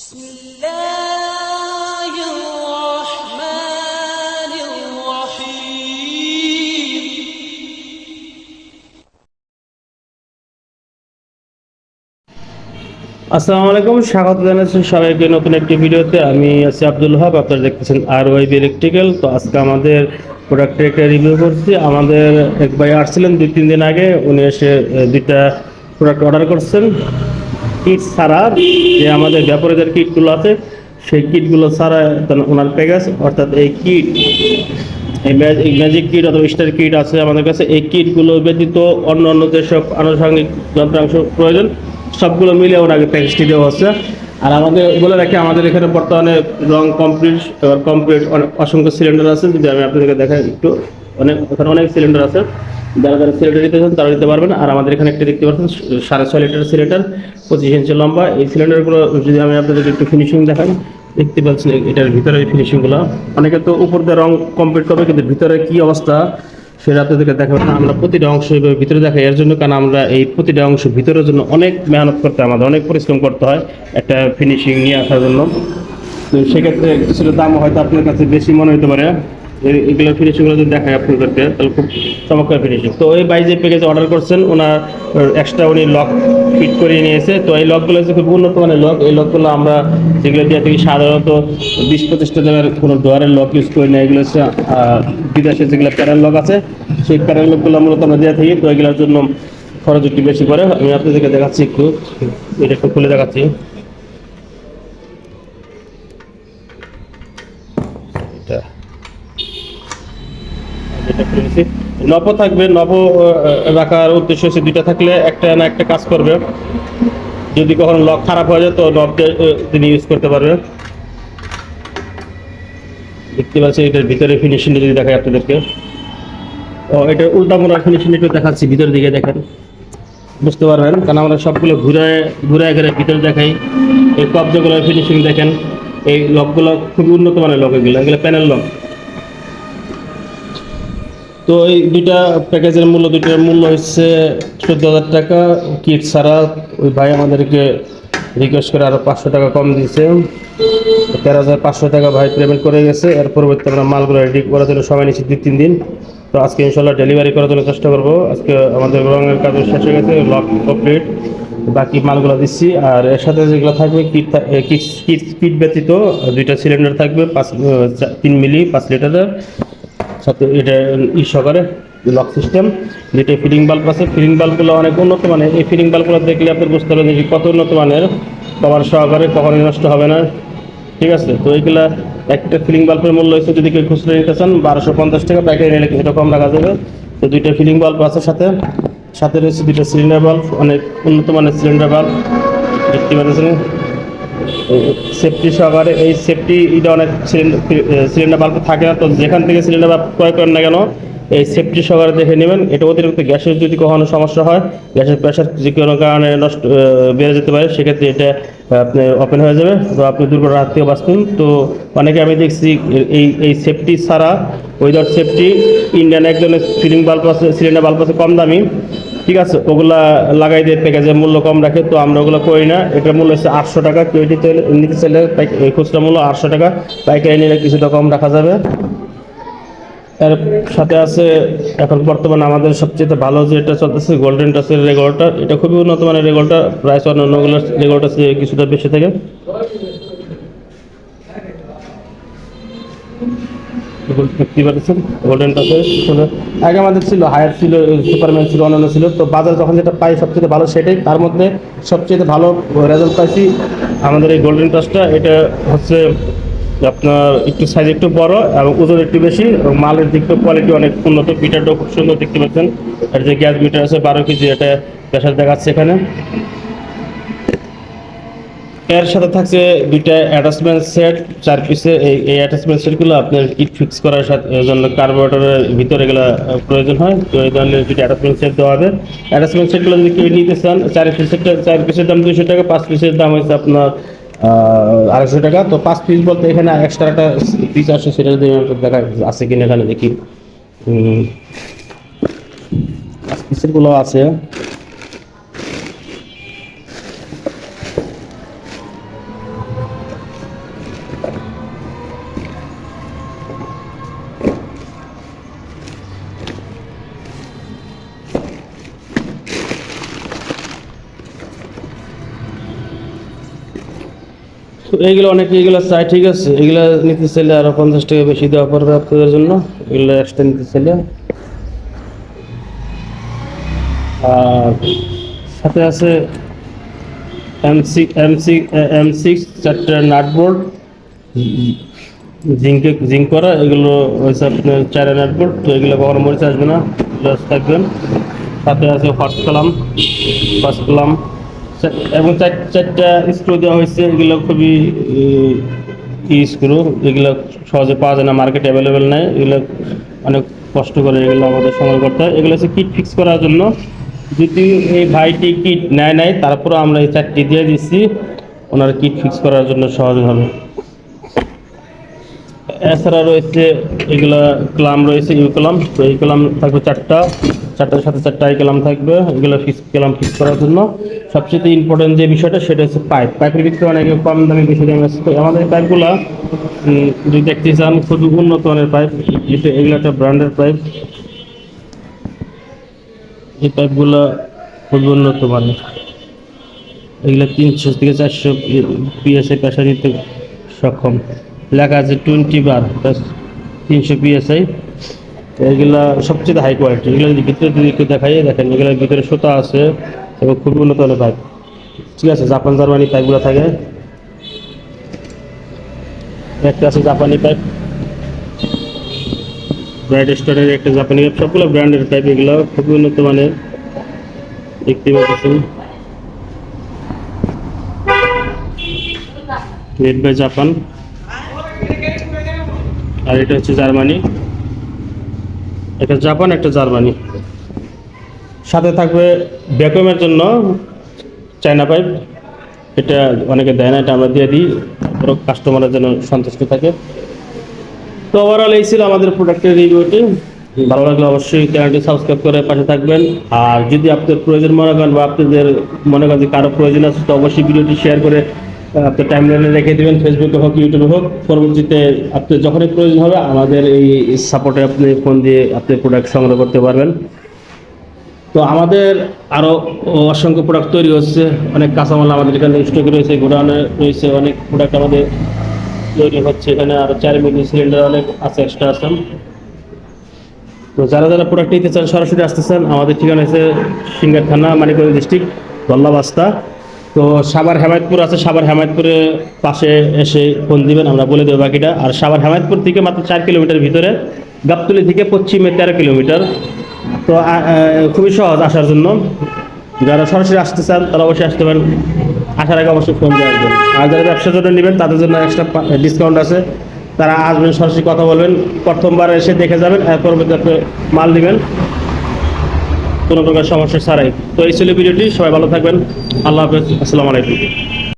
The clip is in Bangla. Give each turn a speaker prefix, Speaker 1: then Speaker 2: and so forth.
Speaker 1: بسم الله الرحمن الرحيم
Speaker 2: আসসালামু আলাইকুম স্বাগত জানাচ্ছি সবাইকে নতুন একটি ভিডিওতে আমি আছি আব্দুল হাব আপনারা দেখতেছেন আর ওয়াইবি ইলেকট্রিক্যাল তো আজকে আমাদের প্রোডাক্টের একটা রিভিউ করছি আমাদের এক ভাই আসছিলেন দুই তিন দিন আগে উনি এসে আহ, দুইটা প্রোডাক্ট অর্ডার করছেন কিট ছাড়া যে আমাদের ব্যাপারীদের কিটগুলো আছে, সেই কিটগুলো ছাড়া ওনার প্যাকেজ অর্থাৎ এই কিট এই ম্যাজ- এই ম্যাজিক কিট অথবা স্টার কিট আছে আমাদের কাছে, এই কিটগুলো ব্যতীত অন্য অন্য যেসব আনুষঙ্গিক যন্ত্রাংশ প্রয়োজন, সবগুলো মিলে ওনাকে প্যাকেজটি দেওয়া হচ্ছে। আর আমাদের বলে রাখি, আমাদের এখানে বর্তমানে রং কমপ্লিট এবার কমপ্লিট অনেক অসংখ্য সিলিন্ডার আছে, যদি আমি আপনাদেরকে দেখাই একটু, অনেক ওখানে অনেক সিলিন্ডার আছে। যারা যারা সিলিন্ডার নিতে চান তারা নিতে পারবেন। আর আমাদের এখানে একটা দেখতে পাচ্ছেন, সাড়ে ছয় লিটার সিলিন্ডার পঁচিশ ইঞ্চি লম্বা। এই সিলিন্ডারগুলো যদি আমি আপনাদেরকে একটু ফিনিশিং দেখাই, দেখতে পাচ্ছেন এটার ভিতরে ফিনিশিংগুলো অনেকে তো উপর দিয়ে রং কমপ্লিট করবে, কিন্তু ভিতরে কি অবস্থা সেটা আপনাদেরকে দেখাবো। না আমরা প্রতিটা অংশ এইভাবে ভিতরে দেখাই, এর জন্য কারণ আমরা এই প্রতিটা অংশ ভিতরের জন্য অনেক মেহনত করতে আমাদের অনেক পরিশ্রম করতে হয় একটা ফিনিশিং নিয়ে আসার জন্য। তো সেক্ষেত্রে কিছুটা দাম হয়তো আপনার কাছে বেশি মনে হতে পারে। এগুলোর ফিনিশিংগুলো যদি দেখায় আপনাদেরকে, তাহলে খুব চমৎকার ফিনিশিং তো এই বাই যে প্যাকেজ অর্ডার করছেন, ওনার এক্সট্রা উনি লক ফিট করিয়ে নিয়েছে। তো এই লকগুলো হচ্ছে খুব উন্নত মানের লক এই লকগুলো আমরা যেগুলো দিয়ে থাকি, সাধারণত বিশ পঁচিশটা দামের কোনো ডোয়ারের লক ইউজ করি না। এগুলো হচ্ছে বিদেশে যেগুলো প্যারেল লক আছে, সেই প্যারেল লকগুলো মূলত আমরা দিয়ে থাকি। তো এগুলোর জন্য খরচ একটু বেশি পড়ে। আমি আপনাদেরকে দেখাচ্ছি একটু। এটা একটু খুলে দেখাচ্ছি। খুলেছি নব থাকবে নব রাখার উদ্দেশ্য হচ্ছে দুইটা থাকলে একটা না একটা কাজ করবে। যদি কখনো লক খারাপ হয়ে যায় তো নব তিনি ইউজ করতে পারবে দেখতে পাচ্ছি এটার ভিতরে ফিনিশিং যদি দেখাই আপনাদেরকে। ও, এটা উল্টা মোড়া ফিনিশিং একটু দেখাচ্ছি ভিতরের দিকে দেখেন। বুঝতে পারবেন? কারণ আমরা সবগুলো ঘুরে ঘুরে ঘুরে ভিতরে দেখাই। এই কবজাগুলো ফিনিশিং দেখেন। এই লকগুলো খুবই উন্নত মানের লক এগুলো এগুলো প্যানেল লক তো এই দুইটা প্যাকেজের মূল্য, দুইটার মূল্য হচ্ছে চোদ্দ হাজার টাকা। কিট ছাড়া ওই ভাই আমাদেরকে রিকোয়েস্ট করে আরও পাঁচশো টাকা কম দিয়েছে। তেরো হাজার পাঁচশো টাকা ভাই পেমেন্ট করে গেছে। এর পরবর্তী আমরা মালগুলো রেডি করার জন্য সময় নিচ্ছি দুই, তিন দিন। তো আজকে ইনশাল্লাহ ডেলিভারি করার জন্য চেষ্টা করব। আজকে আমাদের রঙের কাজ শেষ হয়ে গেছে লক কমপ্লিট বাকি মালগুলো দিচ্ছি। আর এর সাথে যেগুলো থাকবে, কিট কিট কিট ব্যতীত দুইটা সিলিন্ডার থাকবে, পাঁচ তিন মিলি, পাঁচ লিটারের। সাথে এটা ই সহকারে লক সিস্টেম যেটা ফিলিং বাল্ব আছে ফিলিং বাল্বগুলো অনেক উন্নত মানের। এই ফিলিং বাল্বগুলো দেখলে আপনি বুঝতে পারবেন যে কত উন্নত মানের। কভার সহকারে কখনোই নষ্ট হবে না। ঠিক আছে? তো এইগুলা একটা ফিলিং বাল্বের মূল্য হচ্ছে যদি কেউ খুচরো নিতে চান, বারোশো পঞ্চাশ টাকা প্যাকেট নিলে কিছুটা কম রাখা যাবে। তো দুইটা ফিলিং বাল্ব আছে সাথে। সাথে রয়েছে দুইটা সিলিন্ডার বাল্ব অনেক উন্নত মানের সিলিন্ডার বাল্ব দেখতে পাচ্ছেন? সেফটি সহকারে এই সেফটি এটা অনেক সিলিন্ডার বাল্ব থাকে না, তো যেখান থেকে সিলিন্ডার বাল্ব ক্রয় করেন না কেন, এই সেফটি সহকারে দেখে নেবেন। এটা অতিরিক্ত গ্যাসের যদি কখনো সমস্যা হয়, গ্যাসের প্রেশার যে কোনো কারণে নষ্ট বেড়ে যেতে পারে, সেক্ষেত্রে এটা আপনি ওপেন হয়ে যাবে। তো আপনি দুর্ঘটনার হাত থেকে বাঁচবেন তো অনেকে আমি দেখছি এই এই সেফটি ছাড়া উইদাউট সেফটি ইন্ডিয়ান এক ধরনের সিলিং বাল্ব আছে সিলিন্ডার বাল্ব আছে কম দামি। ঠিক আছে, ওগুলা লাগাই দিয়ে প্যাকেজের মূল্য কম রাখে, তো আমরা ওগুলো করি না। এটার মূল্য হচ্ছে আটশো টাকা, কেউ নিতে নিতে চাইলে খুচরা মূল্য আটশো টাকা, পাইকারি নিলে কিছুটা কম রাখা যাবে। এর সাথে আছে, এখন বর্তমানে আমাদের সবচেয়ে ভালো যেটা চলতেছে গোল্ডেন টাচের রেগুলেটর এটা খুবই উন্নত মানের রেগুলেটর প্রাইস অন্যান্যগুলো রেগুলেটর কিছুটা বেশি থাকে। গোল্ডেন টাচের আগে আমাদের ছিল হায়ার ছিল সুপারম্যান ছিল, অন্যান্য ছিল। তো বাজার যখন যেটা পাই সবচেয়ে ভালো সেটাই। তার মধ্যে সবচেয়ে ভালো রেজাল্ট পাইছি আমাদের এই গোল্ডেন টাচটা এটা হচ্ছে আপনার একটু সাইজ একটু বড় এবং ওজন একটু বেশি এবং মালের দিক কোয়ালিটি অনেক উন্নত। মিটারটাও খুব সুন্দর দেখতে পাচ্ছেন। আর যে গ্যাস মিটার আছে, বারো কেজি, এটা প্রেশার দেখাচ্ছে এখানে। এর সাথে থাকছে দুইটা অ্যাটাচমেন্ট সেট চার পিসের এই এই অ্যাটাচমেন্ট সেটগুলো আপনার কিট ফিক্স করার জন্য কার্বোরেটরের ভিতরে এগুলো প্রয়োজন হয়। তো এই ধরনের দুইটা অ্যাটাচমেন্ট সেট দেওয়া হবে। অ্যাটাচমেন্ট সেটগুলো যদি কেউ নিতে চান, চার পিসের চার পিসের দাম দুইশো টাকা, পাঁচ পিসের দাম হচ্ছে আপনার আড়াইশো টাকা। তো পাঁচ পিস বলতে এখানে এক্সট্রা একটা পিস আসে, সেটা যদি দেখা, আছে কিনা এখানে দেখি। পাঁচ পিসেরগুলো আছে। তো এইগুলো অনেকে এগুলো চাই ঠিক আছে এগুলো নিতে চাইলে আরও পঞ্চাশ টাকা বেশি দেওয়া পড়বে আপনাদের জন্য। এগুলো এক্সট্রা নিতে চাইলে। আর সাথে আছে M C M C M six চারটে নাটবোর্ড জিঙ্কে জিঙ্ক করা, এগুলো হয়েছে আপনার চারে নাটবোর্ড তো এগুলো কখনো মরিচে আসবে না থাকবেন। সাথে আছে ফার্স্ট কলাম ফার্স্ট কলাম এবং চার চারটা স্ক্রু দেওয়া হয়েছে, এগুলো খুবই, ই স্ক্রু এগুলো সহজে পাওয়া যায় না মার্কেটে অ্যাভেলেবেল নেই, এগুলো অনেক কষ্ট করে এগুলো আমাদের সংগ্রহ করতে হয়। এগুলো হচ্ছে কিট ফিক্স করার জন্য। যদি এই ভাইটি কিট নেয় নেয় তারপরেও আমরা এই চারটি দিয়ে দিচ্ছি, ওনার কিট ফিক্স করার জন্য সহজ হবে এছাড়া রয়েছে এগুলা কলাম রয়েছে, ইউ কলাম তো এই কলাম থাকবে চারটা, চারটার সাথে চারটা এই কলাম থাকবে, এগুলো ফিক্স কলাম ফিক্স করার জন্য। সবচেয়ে ইম্পর্টেন্ট যে বিষয়টা সেটা হচ্ছে পাইপ পাইপের ভিতরে অনেক কম দামি বেশি দামি আছে। তো আমাদের পাইপগুলো যদি দেখতে চান, খুবই উন্নত মানের পাইপ এগুলো একটা ব্র্যান্ডের পাইপ এই পাইপগুলো খুবই উন্নত মানের। এগুলো তিনশো থেকে চারশো পিএসআই প্রেশার নিতে সক্ষম। লেখা আছে টোয়েন্টি বার তিনশো পিএসআই এগুলা সবচেয়ে হাই কোয়ালিটি এগুলো যদি ভিতরে যদি একটু দেখাই, দেখেন, এগুলোর ভিতরে সুতা আছে এবং খুবই উন্নত পাইপ ঠিক আছে, জাপান, জার্মানি পাইপগুলো থাকে। একটা আছে জাপানি পাইপ ব্রাইট স্টারের একটা জাপানি পাইপ সবগুলো ব্র্যান্ডের পাইপ এগুলো, খুবই উন্নত মানের। দেখতে পাচ্ছেন। মেড বাই জাপান আর এটা হচ্ছে জার্মানি। একটা জাপান, একটা জার্মানি। সাথে থাকবে ভ্যাকুয়ামের জন্য চায়না পাইপ। এটা অনেকে দেয় না, এটা আমরা দিয়ে দিই। কাস্টমারের জন্য সন্তুষ্ট থাকে। তো ওভারঅল এই ছিল আমাদের প্রোডাক্টের রিভিউটি ভালো লাগলে অবশ্যই চ্যানেলটি সাবস্ক্রাইব করে পাশে থাকবেন। আর যদি আপনার প্রয়োজন মনে করেন বা আপনাদের মনে করেন যে কারও প্রয়োজন আছে, তো অবশ্যই ভিডিওটি শেয়ার করে আপনার টাইম লাইনে রেখে দেবেন ফেসবুকে হোক ইউটিউবে হোক, পরবর্তীতে আপনি যখনই প্রয়োজন হবে, আমাদের এই সাপোর্টে আপনি ফোন দিয়ে আপনি প্রোডাক্ট সংগ্রহ করতে পারবেন। তো আমাদের আরও অসংখ্য প্রোডাক্ট তৈরি হচ্ছে, অনেক কাঁচামাল আমাদের এখানে স্টক রয়েছে, গোডাউনে রয়েছে, অনেক প্রোডাক্ট আমাদের তৈরি হচ্ছে, এখানে আরও চার মিলি সিলিন্ডার অনেক আছে এক্সট্রা আছে। তো যারা যারা প্রোডাক্ট নিতে চান, সরাসরি আসতে চান, আমাদের ঠিকানা আছে সিঙ্গার থানা মানিকগঞ্জ ডিস্ট্রিক্ট গল্লাবাস্তা তো সাভার হেমায়তপুর আছে, সাভার হেমায়তপুরে পাশে এসে ফোন দিবেন, আমরা বলে দেবো বাকিটা। আর সাভার হেমায়তপুর থেকে মাত্র চার কিলোমিটার ভিতরে, গাবতলি থেকে পশ্চিমে তেরো কিলোমিটার। তো খুবই সহজ আসার জন্য। যারা সরাসরি আসতে চান, তারা অবশ্যই আসতে পারেন। আসার আগে অবশ্যই ফোন দিয়ে আসবেন। আর যারা ব্যবসার জন্য নেবেন, তাদের জন্য এক্সট্রা ডিসকাউন্ট আছে। তারা আসবেন, সরাসরি কথা বলবেন, প্রথমবার এসে দেখে যাবেন, এর পরবর্তী আপনি মাল নেবেন। কোনো প্রকার সমস্যা ছাড়াই। তো এই ছিল ভিডিওটি, সবাই ভালো থাকবেন। আল্লাহ হাফেজ, আসসালামু আলাইকুম।